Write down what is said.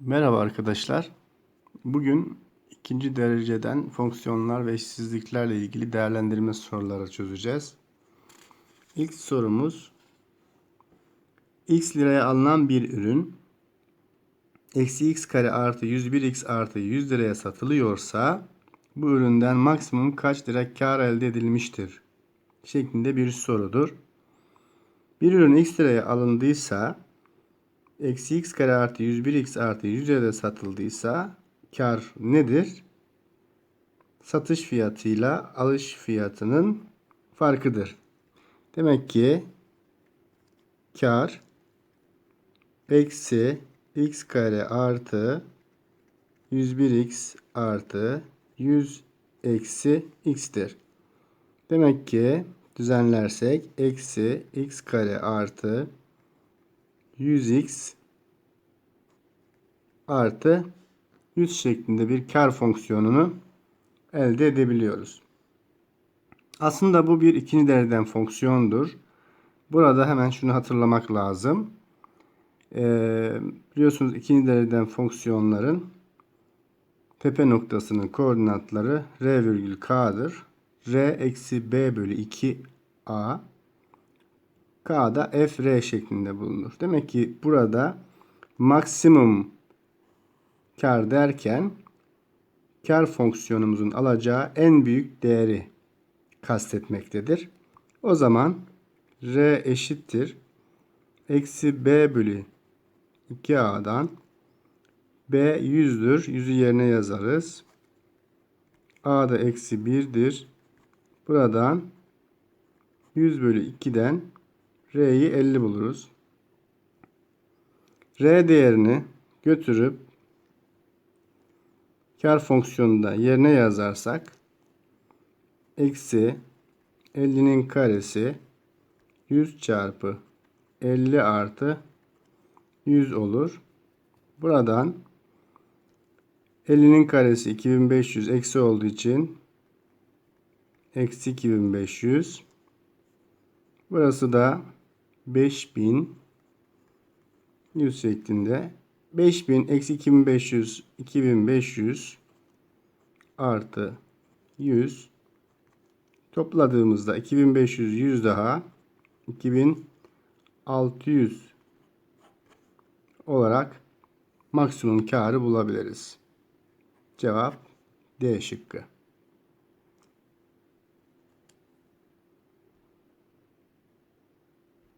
Merhaba arkadaşlar. Bugün ikinci dereceden fonksiyonlar ve eşsizliklerle ilgili değerlendirme soruları çözeceğiz. İlk sorumuz x liraya alınan bir ürün eksi x kare artı 101x artı 100 liraya satılıyorsa bu üründen maksimum kaç lira kar elde edilmiştir? şeklinde bir sorudur. Bir ürün x liraya alındıysa eksi x kare artı 101x artı 100 liraya satıldıysa kar nedir? Satış fiyatıyla alış fiyatının farkıdır. Demek ki kar eksi x kare artı 101x artı 100 eksi x'tir. Demek ki düzenlersek eksi x kare artı 100x artı 100 şeklinde bir kar fonksiyonunu elde edebiliyoruz. Aslında bu bir ikinci dereceden fonksiyondur. Burada hemen şunu hatırlamak lazım. Ee, biliyorsunuz ikinci dereceden fonksiyonların tepe noktasının koordinatları r virgül k'dır. r eksi b bölü 2a K'da FR şeklinde bulunur. Demek ki burada maksimum kar derken kar fonksiyonumuzun alacağı en büyük değeri kastetmektedir. O zaman R eşittir. Eksi B bölü 2A'dan B 100'dür. 100'ü yerine yazarız. A da eksi 1'dir. Buradan 100 bölü 2'den R'yi 50 buluruz. R değerini götürüp kar fonksiyonunda yerine yazarsak eksi 50'nin karesi 100 çarpı 50 artı 100 olur. Buradan 50'nin karesi 2500 eksi olduğu için eksi 2500 burası da 5000 100 şeklinde 5000 eksi 2500 2500 artı 100 topladığımızda 2500 100 daha 2600 olarak maksimum karı bulabiliriz. Cevap D şıkkı.